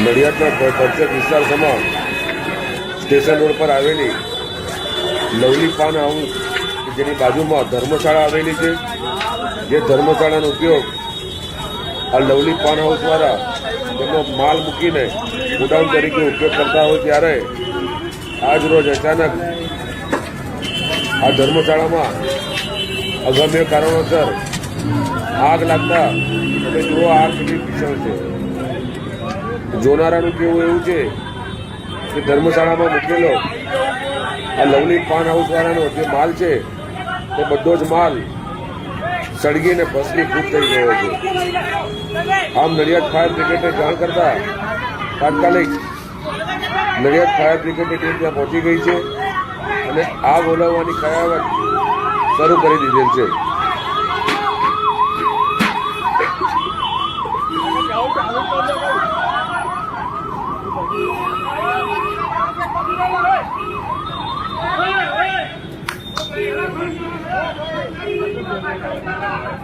નડિયાદના પંચક વિસ્તાર સમા station road પર આવેલી લવલી પાન હાઉસ, જેની બાજુમાં ધર્મશાળા આવેલી છે. જે ધર્મશાળાનો ઉપયોગ આ લવલી પાન હાઉસ દ્વારા તેમનો માલ મૂકીને ગોડાઉન તરીકે ઉપયોગ કરતા હોય ત્યારે આજ રોજ અચાનક આ ધર્મશાળામાં અગમ્ય કારણોસર આગ લાગતા તમે જુઓ આગ કેટલી ભીષણ છે. જોનારાનું કેવું એવું છે કે ધર્મશાળામાં મૂકેલો આ લવલી પાન હાઉસ વાળાનો જે માલ છે તે બધો જ માલ સળગીને ભસ્મીભૂત થઈ ગયો છે. આમ નડિયાદ ફાયર બ્રિગેડને જાણ કરતા તાત્કાલિક નડિયાદ ફાયર બ્રિગેડની ટીમ ત્યાં પહોંચી ગઈ છે અને આગ ઓલવવાની કયાવત શરૂ કરી દીધેલ છે. અરે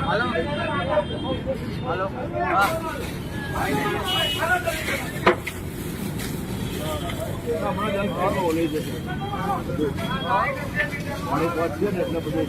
హలో హలో હમણાં જ ખાવા ઓલે જશે પાણી પહોંચ્યું ને એટલે બધું